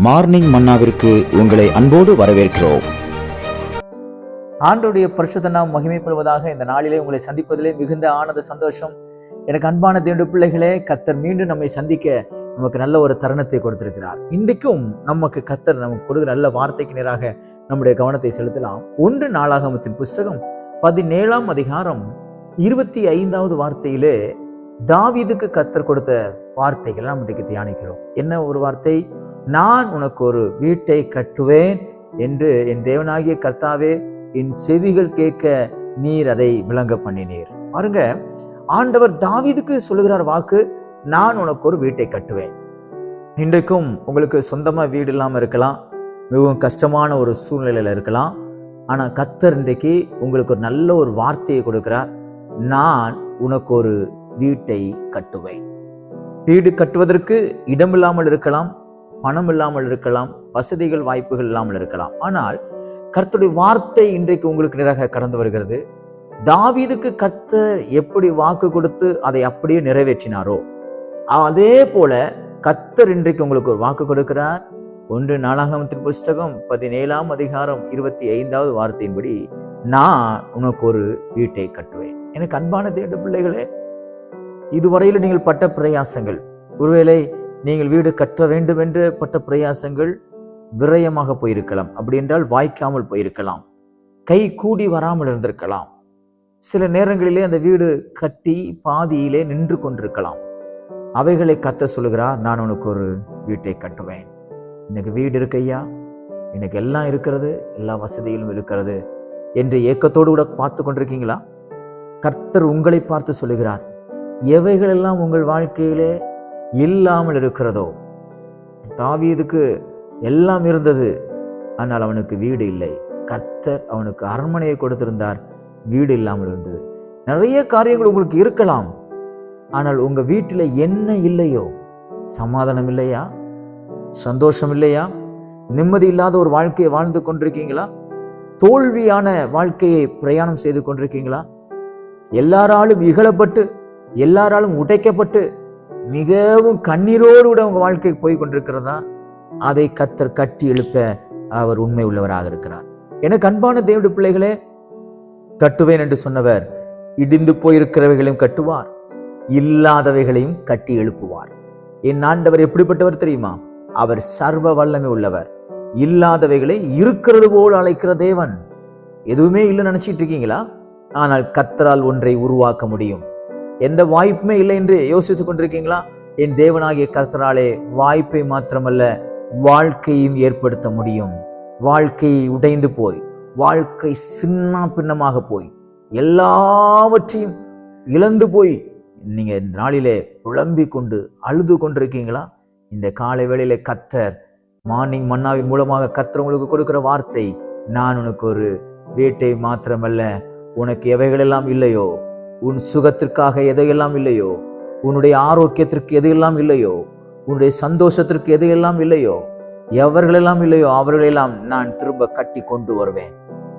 Morning மன்னாவிற்கு உங்களை அன்போடு வரவேற்கிறோம். ஆண்டோடைய பரிசுத்த நாம் மகிமைப்படுவதாக இந்த நாளிலே உங்களை சந்திப்பதிலே மிகுந்த ஆனந்த சந்தோஷம். எனக்கு அன்பான தேவனுடைய பிள்ளைகளே கத்தர் மீண்டும் நம்மை சந்திக்க நமக்கு நல்ல ஒரு தருணத்தை கொடுத்திருக்கிறார். இன்றைக்கும் நமக்கு கத்தர் நமக்கு கொடுக்கிற நல்ல வார்த்தைக்கு நேராக நம்முடைய கவனத்தை செலுத்தலாம். ஒன்று நாளாகமத்தின் புஸ்தகம் பதினேழாம் அதிகாரம் இருபத்தி ஐந்தாவது வார்த்தையிலே தாவீதுக்கு கத்தர் கொடுத்த வார்த்தைகள் நாம் இன்றைக்கு தியானிக்கிறோம். என்ன ஒரு வார்த்தை? நான் உனக்கு ஒரு வீட்டை கட்டுவேன் என்று என் தேவனாகிய கர்த்தாவே என் செவிகள் கேட்க நீர் அதை விளங்க பண்ணினீர். பாருங்க ஆண்டவர் தாவிதுக்கு சொல்லுகிறார் வாக்கு நான் உனக்கு ஒரு வீட்டை கட்டுவேன். இன்றைக்கும் உங்களுக்கு சொந்தமாக வீடு இல்லாமல் இருக்கலாம் மிகவும் கஷ்டமான ஒரு சூழ்நிலையில் இருக்கலாம் ஆனால் கத்தர் இன்றைக்கு உங்களுக்கு ஒரு நல்ல ஒரு வார்த்தையை கொடுக்கிறார் நான் உனக்கு ஒரு வீட்டை கட்டுவேன். வீடு கட்டுவதற்கு இடமில்லாமல் இருக்கலாம் பணம் இல்லாமல் இருக்கலாம் வசதிகள் வாய்ப்புகள் இல்லாமல் இருக்கலாம். ஆனால் கர்த்தருடைய வார்த்தை இன்றைக்கு உங்களுக்கு நேராக கடந்து வருகிறது. தாவீதுக்கு கர்த்தர் எப்படி வாக்கு கொடுத்து அதை அப்படியே நிறைவேற்றினாரோ அதே போல கர்த்தர் இன்றைக்கு உங்களுக்கு ஒரு வாக்கு கொடுக்கிறார். ஒன்று நாளாகமத்தின் புஸ்தகம் பதினேழாம் அதிகாரம் இருபத்தி ஐந்தாவது வார்த்தையின்படி நான் உனக்கு ஒரு வீட்டை கட்டுவேன். எனக்கு அன்பான தேவ பிள்ளைகளே இதுவரையில் நீங்கள் பட்ட பிரயாசங்கள் ஒருவேளை நீங்கள் வீடு கட்ட வேண்டும் என்று பட்ட பிரயாசங்கள் விரயமாக போயிருக்கலாம். அப்படி என்றால் வாய்க்காமல் போயிருக்கலாம். கை கூடி வராமல் இருந்திருக்கலாம். சில நேரங்களிலே அந்த வீடு கட்டி பாதியிலே நின்று கொண்டிருக்கலாம். அவைகளை கத்த சொல்லுகிறார் நான் உனக்கு ஒரு வீட்டை கட்டுவேன். எனக்கு வீடு இருக்கு ஐயா. எனக்கு எல்லாம் இருக்கிறது. எல்லா வசதியிலும் இருக்கிறது. என்று ஏக்கத்தோடு கூட பார்த்து கொண்டிருக்கீங்களா? கர்த்தர் உங்களை பார்த்து சொல்லுகிறார் எவைகளெல்லாம் உங்கள் வாழ்க்கையிலே இல்லாமல் இருக்கிறதோ? தாவீதுக்கு எல்லாம் இருந்தது. ஆனால் அவனுக்கு வீடு இல்லை. கர்த்தர் அவனுக்கு அரண்மனையை கொடுத்திருந்தார். வீடு இல்லாமல் இருந்தது. நிறைய காரியங்கள் உங்களுக்கு இருக்கலாம். ஆனால் உங்கள் வீட்டில் என்ன இல்லையோ? சமாதானம் இல்லையா? சந்தோஷம் இல்லையா? நிம்மதி இல்லாத ஒரு வாழ்க்கையை வாழ்ந்து கொண்டிருக்கீங்களா? தோல்வியான வாழ்க்கையை பிரயாணம் செய்து கொண்டிருக்கீங்களா? எல்லாராலும் இகழப்பட்டு எல்லாராலும் உடைக்கப்பட்டு மிகவும் கண்ணீரோடு கூட உங்க வாழ்க்கை போய் கொண்டிருக்கிறதா? அதை கத்தர் கட்டி எழுப்ப அவர் உண்மை உள்ளவராக இருக்கிறார். எனக்கு அன்பான தேவனுடைய பிள்ளைகளே கட்டுவேன் என்று சொன்னவர் இடிந்து போயிருக்கிறவைகளையும் கட்டுவார் இல்லாதவைகளையும் கட்டி எழுப்புவார். என் ஆண்டவர் எப்படிப்பட்டவர் தெரியுமா? அவர் சர்வ வல்லமை உள்ளவர் இல்லாதவைகளை இருக்கிறது போல் அழைக்கிற தேவன். எதுவுமே இல்லை நினைச்சிட்டு இருக்கீங்களா? ஆனால் கத்தரால் ஒன்றை உருவாக்க முடியும். எந்த வாய்ப்புமே இல்லை என்று யோசித்துக் கொண்டிருக்கீங்களா? என் தேவனாகிய கர்த்தராலே வாய்ப்பை மாத்திரமல்ல வாழ்க்கையும் ஏற்படுத்த முடியும். வாழ்க்கை உடைந்து போய் வாழ்க்கை சின்ன பின்னமாக போய் எல்லாவற்றையும் இழந்து போய் நீங்கள் இந்த நாளிலே புலம்பிக் கொண்டு அழுது கொண்டிருக்கீங்களா? இந்த காலை வேளையிலே கத்தர் மார்னிங் மன்னாவின் மூலமாக கத்தர் உங்களுக்கு கொடுக்கிற வார்த்தை நான் உனக்கு ஒரு வீட்டை மாத்திரமல்ல உனக்கு எவைகளெல்லாம் இல்லையோ உன் சுகத்திற்காக எதையெல்லாம் இல்லையோ? உன்னுடைய ஆரோக்கியத்திற்கு எதையெல்லாம் இல்லையோ? உன்னுடைய சந்தோஷத்திற்கு எதையெல்லாம் இல்லையோ? எவர்களெல்லாம் இல்லையோ அவர்களெல்லாம் நான் திரும்ப கட்டி கொண்டு வருவேன்.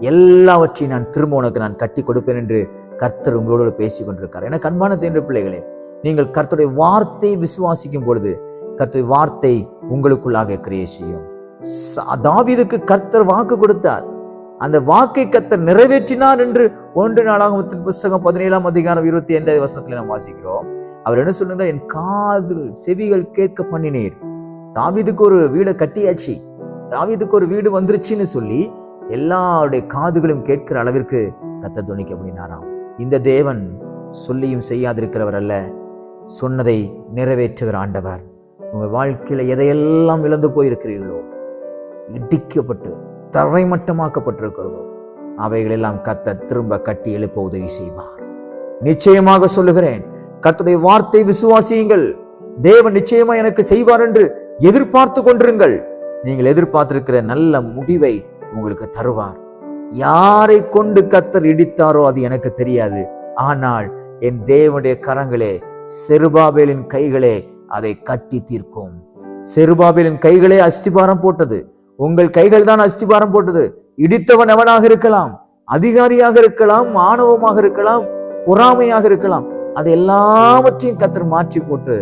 எல்லாவற்றையும் நான் திரும்ப உனக்கு நான் கட்டி கொடுப்பேன் என்று கர்த்தர் உங்களோடு பேசி கொண்டிருக்கார் எனக்கு அன்பான தேன்ற பிள்ளைகளே நீங்கள் கர்த்தருடைய வார்த்தையை விசுவாசிக்கும் பொழுது கர்த்தருடைய வார்த்தை உங்களுக்குள்ளாக கிரியை செய்யும். தாவிதுக்கு கர்த்தர் வாக்கு கொடுத்தார். அந்த வாக்கை கத்தர் நிறைவேற்றினார் என்று ஒன்று நாளாகவும் புஸ்தகம் பதினேழாம் அதிகாரம் இருபத்தி ஐந்தாவது வசனத்தில் நாம் வாசிக்கிறோம். அவர் என்ன சொல்லுங்க என் காதுகள் செவிகள் கேட்க பண்ணினீர். தாவிதுக்கு ஒரு வீடை கட்டியாச்சு. தாவிதுக்கு ஒரு வீடு வந்துருச்சுன்னு சொல்லி எல்லாருடைய காதுகளும் கேட்கிற அளவிற்கு கத்தர் துணிக்க பண்ணினாராம். இந்த தேவன் சொல்லியும் செய்யாதிருக்கிறவர் அல்ல. சொன்னதை நிறைவேற்றுகிற ஆண்டவர். உங்கள் வாழ்க்கையில் எதையெல்லாம் இழந்து போயிருக்கிறீர்களோ இடிக்கப்பட்டு தரைமட்டமாக்கப்பட்டிருக்கிறதோ அவைகளெல்லாம் கத்தர் திரும்ப கட்டி எழுப்ப உதவி செய்வார். நிச்சயமாக சொல்லுகிறேன் கர்த்தருடைய வார்த்தை விசுவாசியுங்கள். தேவன் நிச்சயமா எனக்கு செய்வார் என்று எதிர்பார்த்து கொண்டிருங்கள். நீங்கள் எதிர்பார்த்திருக்கிற நல்ல முடிவை உங்களுக்கு தருவார். யாரை கொண்டு கத்தர் இடித்தாரோ அது எனக்கு தெரியாது. ஆனால் என் தேவனுடைய கரங்களே செருபாபேலின் கைகளே அதை கட்டி தீர்க்கும். செருபாபேலின் கைகளே அஸ்திபாரம் போட்டது. உங்கள் கைகள் தான் அஸ்திபாரம் போட்டது. இடித்தவன் எவனாக இருக்கலாம்? அதிகாரியாக இருக்கலாம் மாணவமாக இருக்கலாம் பொறாமையாக இருக்கலாம். அது எல்லாவற்றையும் கத்தர் மாற்றி போட்டு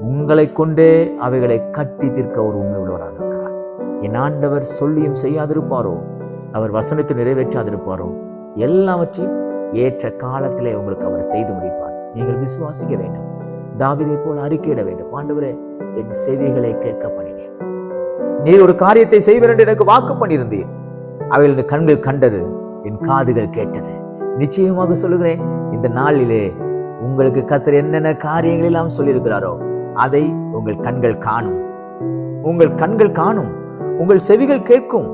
உங்களை கொண்டே அவைகளை கட்டி தீர்க்க ஒரு உண்மை உள்ளவராக இருக்கிறார். என் ஆண்டவர் சொல்லியும் செய்யாதிருப்பாரோ? அவர் வசனத்தை நிறைவேற்றாதிருப்பாரோ? எல்லாவற்றையும் ஏற்ற காலத்திலே உங்களுக்கு அவர் செய்து முடிப்பார். நீங்கள் விசுவாசிக்க வேண்டும். தாவிதை போல் அறிக்கையிட வேண்டும். ஆண்டவரே என் செவிகளை கேட்கப்பட்ட நீர் ஒரு காரியத்தை செய்வர் என்று எனக்கு வாக்கு பண்ணியிருந்தீர். அவைகள் என் கண்கள் கண்டது என் காதுகள் கேட்டது. நிச்சயமாக சொல்லுகிறேன் இந்த நாளிலே உங்களுக்கு கத்தர் என்னென்ன காரியங்கள் எல்லாம் சொல்லியிருக்கிறாரோ அதை உங்கள் கண்கள் காணும். உங்கள் கண்கள் காணும் உங்கள் செவிகள் கேட்கும்.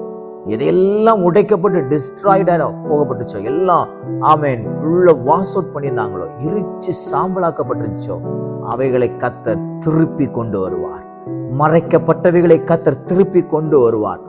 எதையெல்லாம் உடைக்கப்பட்டு டிஸ்ட்ராய்டாக போகப்பட்டுச்சோ எல்லாம் ஆமேன் ஃபுல்லா வாஷ் அவுட் பண்ணியிருந்தாங்களோ எரிச்சு சாம்பலாக்கப்பட்டிருந்துச்சோ அவைகளை கத்த திருப்பி கொண்டு வருவார். மறைக்கப்பட்டவைகளை கத்தர் திருப்பி கொண்டு வருவார்.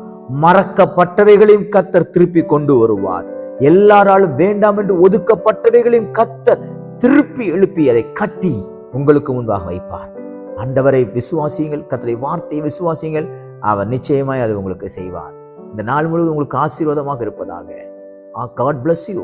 மறக்கப்பட்டவைகளையும் கத்தர் திருப்பி கொண்டு வருவார். எல்லாராலும் வேண்டாம் என்று ஒதுக்கப்பட்டவைகளையும் கத்தர் திருப்பி எழுப்பி அதை கட்டி உங்களுக்கு முன்பாக வைப்பார். அண்டவரை விசுவாசியுங்கள். கத்தரை வார்த்தையை விசுவாசியுங்கள். அவர் நிச்சயமாய் அதை உங்களுக்கு செய்வார். இந்த நாள் முழுவதும் உங்களுக்கு ஆசீர்வாதமாக இருப்பதாக. Ah God bless you